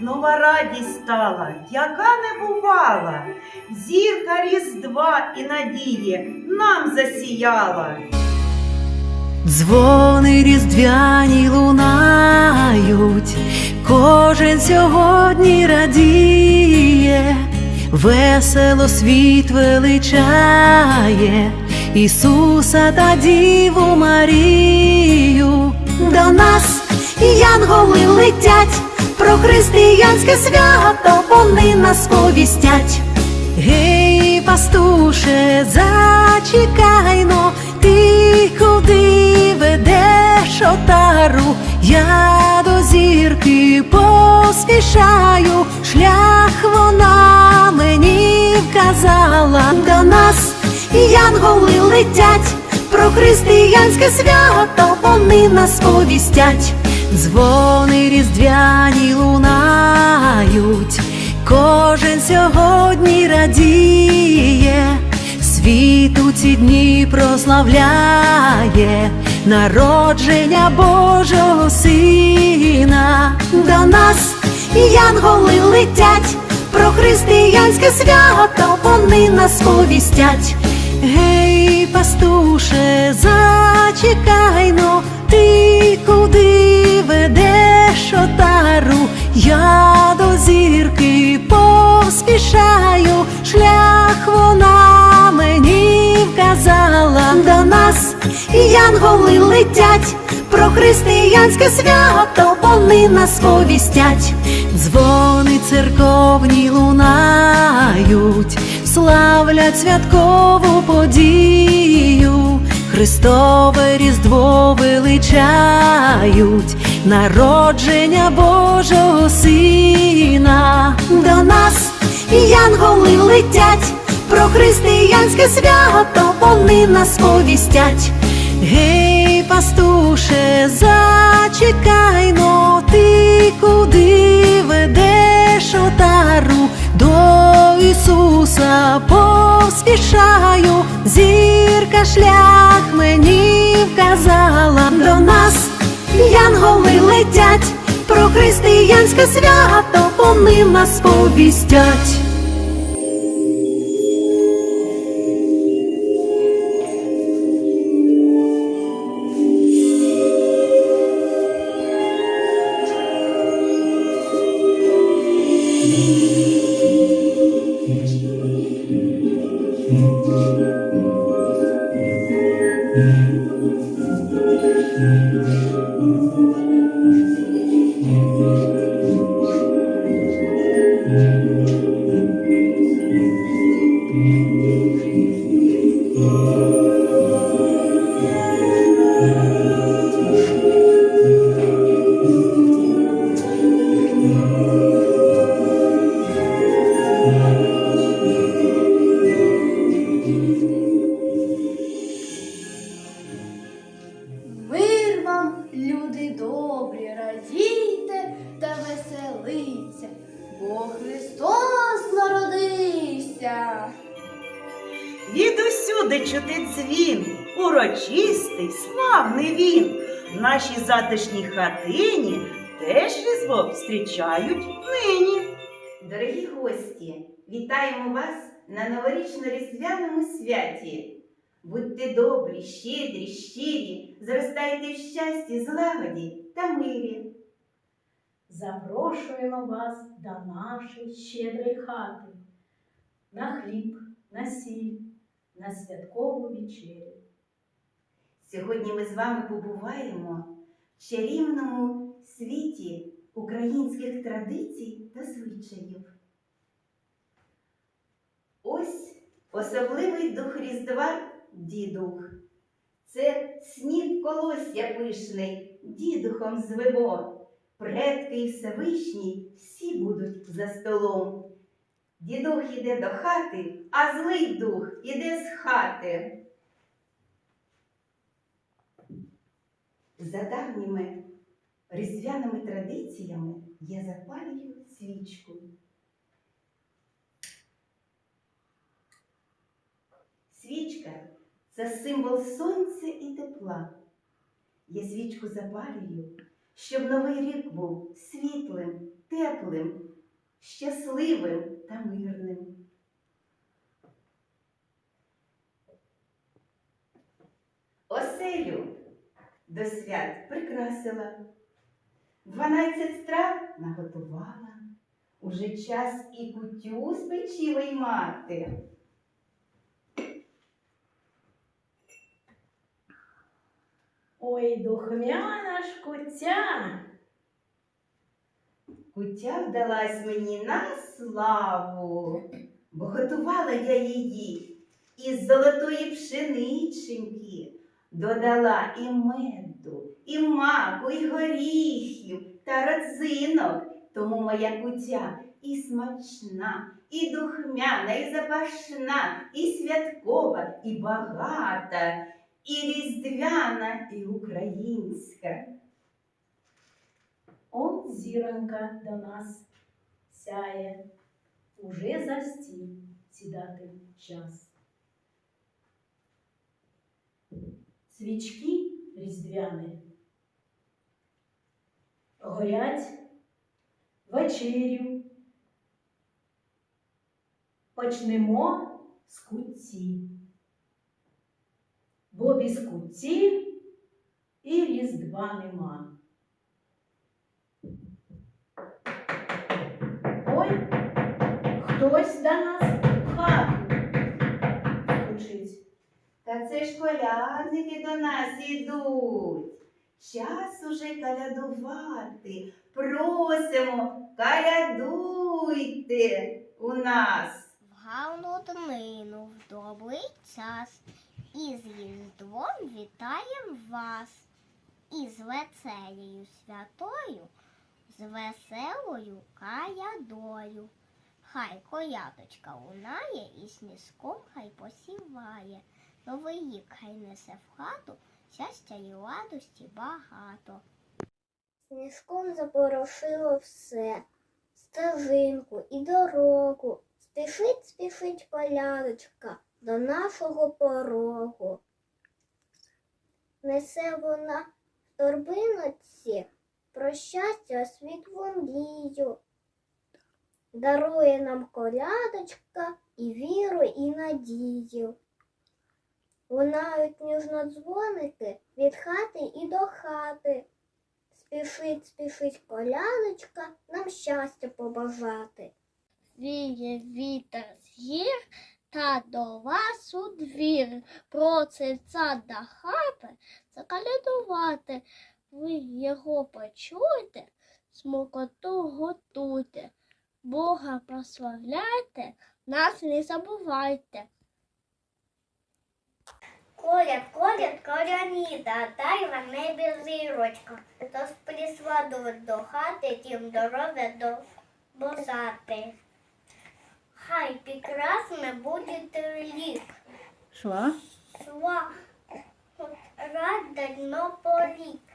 нова радість стала, яка не бувала. Зірка Різдва і надії нам засіяла. Дзвони різдвяні лунають, кожен сьогодні радіє, весело світ величає, Ісуса та Діву Марію. До нас янголи летять, про християнське свято вони нас повістять. Гей, пастуше, зачекайно, ти куди ведеш отару? Я до зірки поспішаю, шлях вона мені вказала. До нас янголи летять, про християнське свято вони нас повістять. Дзвони різдвяні лунають, кожен сьогодні радіє, світ у ці дні прославляє народження Божого Сина. До нас янголи летять, про християнське свято вони нас повістять. Гей, пастуше, зачекайно, ти куди поспішаю, шлях вона мені вказала. До нас янголи летять, про християнське свято вони нас повістять. Дзвони церковні лунають, славлять святкову подію, Христове Різдво величають, народження Божого Сина. До нас янголи летять, про християнське свято вони нас повістять. Гей, пастуше, зачекайно, ти куди ведеш отару? До Ісуса поспішаю, зірка шлях мені вказала до нас, янголи летять, про християнське свято вони нас повістять. Мир Відусюди чути дзвін, урочистий, славний він. В нашій затишній хатині теж різдво зустрічають нині. Дорогі гості, вітаємо вас на новорічно-різдвяному святі. Будьте добрі, щедрі, щирі, зростайте в щасті, злагоді та мирі. Запрошуємо вас до нашої щедрої хати на хліб, на сіль, на святкову вечерю. Сьогодні ми з вами побуваємо в чарівному світі українських традицій та звичаїв. Ось особливий дух Різдва дідух. Це сніг колосся пишний, дідухом звемо. Предки і Всевишній всі будуть за столом. Дідух іде до хати, а злий дух іде з хати. За давніми різдвяними традиціями я запалюю свічку. Свічка це символ сонця і тепла. Я свічку запалюю, щоб новий рік був світлим, теплим, щасливим та мирним. Оселю до свят прикрасила, дванадцять страв наготувала. Уже час і кутю спечі виймати. Ой, духмяна ж Кутя вдалась мені на славу, бо готувала я її із золотої пшениченьки, додала і меду, і маку, і горіхів та родзинок. Тому моя кутя і смачна, і духмяна, і запашна, і святкова, і багата, і різдвяна, і українська. Он до нас сяє, уже за стіл сідати час. Свічки різдвяні горять вечерю. Почнемо з кутці, бо без кутці і різдва нема. Хтось до нас в хату. Та це ж колядники до нас ідуть. Час уже колядувати. Просимо, колядуйте у нас. В гарну днину, в добрий час, із Різдвом вітаєм вас, із веселею святою, з веселою каядою. Хай колядочка лунає і сніжком хай посіває. Новий рік хай несе в хату, щастя і радості багато. Сніжком запорошило все, стежинку і дорогу. Спішить, спішить колядочка до нашого порогу. Несе вона в торбиночці про щастя світлу мрію. Дарує нам колядочка і віру, і надію. Лунають ніжно дзвоники від хати і до хати. Спішить, спішить колядочка нам щастя побажати. Віє вітер з гір та до вас у двір. Про Проситься до хати закалядувати. Ви його почуєте, смокоту готуйте. Бога прославляйте, нас не забувайте. Коляд, коляд, коляніда, дай на небі зірочка, то сплісла до, хати, тім дорога до бозати. Хай прекрасне буде рік, Що? сва рада дно порік.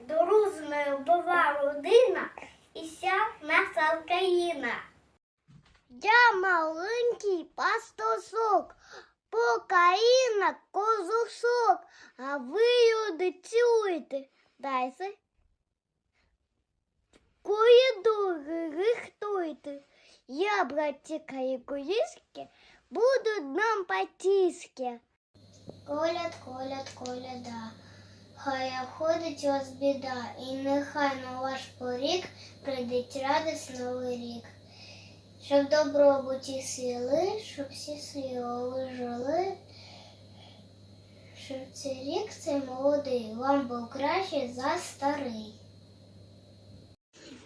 Дружною була родина і вся наша Україна. Я маленький пастушок, покаїна козушок, а ви люди чуєте, дайте. Коїдури рихтуйте, я, братіка і куліски, будуть нам потіски. Коляд, коляд, коляда, хай ходить вас біда, і нехай на ваш поріг прийдеть радість новий рік. Щоб добробуті сили, щоб всі сили жили, щоб цей рік цей молодий вам був краще за старий.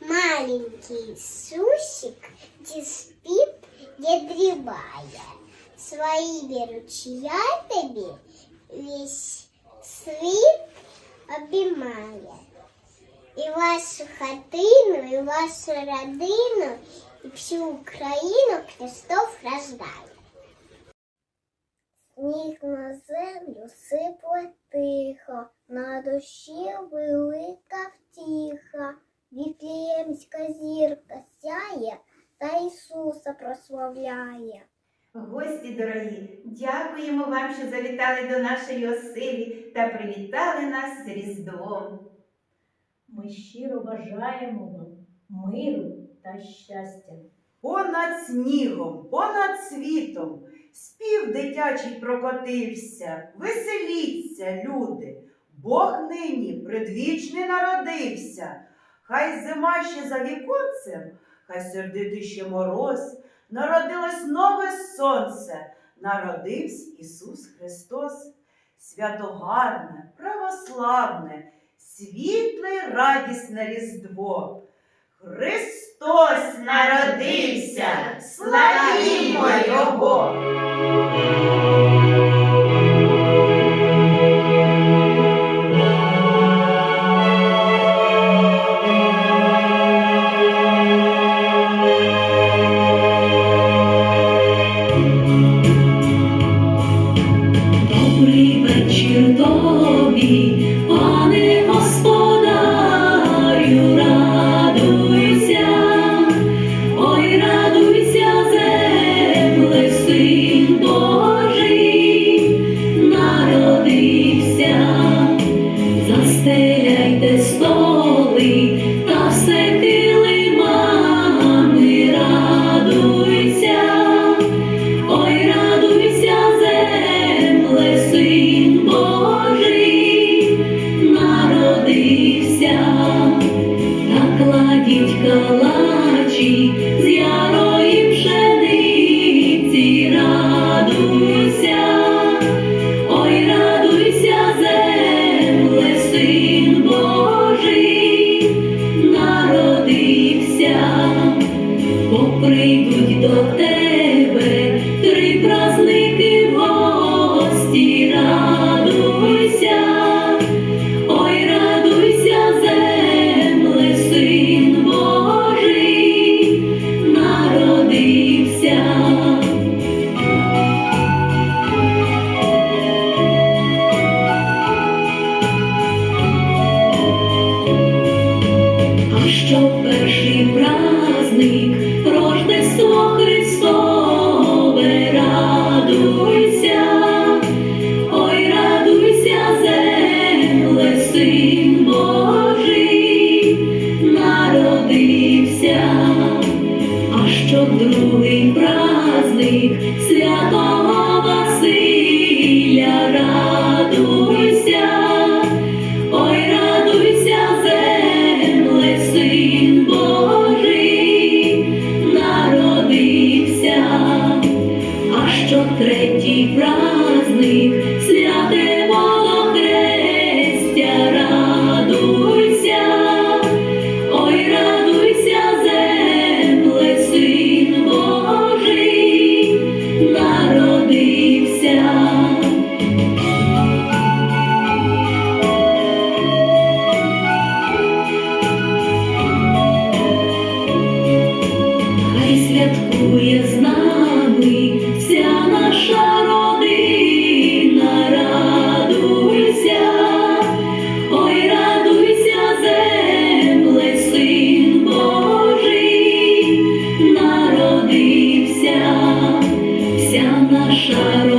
Маленький сусик диспит не древая, своими ручьями весь світ обіймає. І вашу хатину, і вашу родину, і всю Україну Христос рождає. Сніг на землю сипле тихо, на душі велика втіха. Віфлеємська зірка сяє та Ісуса прославляє. Гості дорогі, дякуємо вам, що завітали до нашої оселі та привітали нас з Різдвом. Ми щиро бажаємо вам миру та щастя. Понад снігом, понад світом, спів дитячий прокотився, веселіться, люди, Бог нині предвічний народився. Хай зима ще за віконцем, хай сердитий ще мороз, народилось нове сонце, народився Ісус Христос. Святогарне, православне, світле радісне Різдво. Христос народився, славімо Його! Радуйся, ой, радуйся, земле, син Божий, народився бо прийдуть до тебе народився, вся наша родина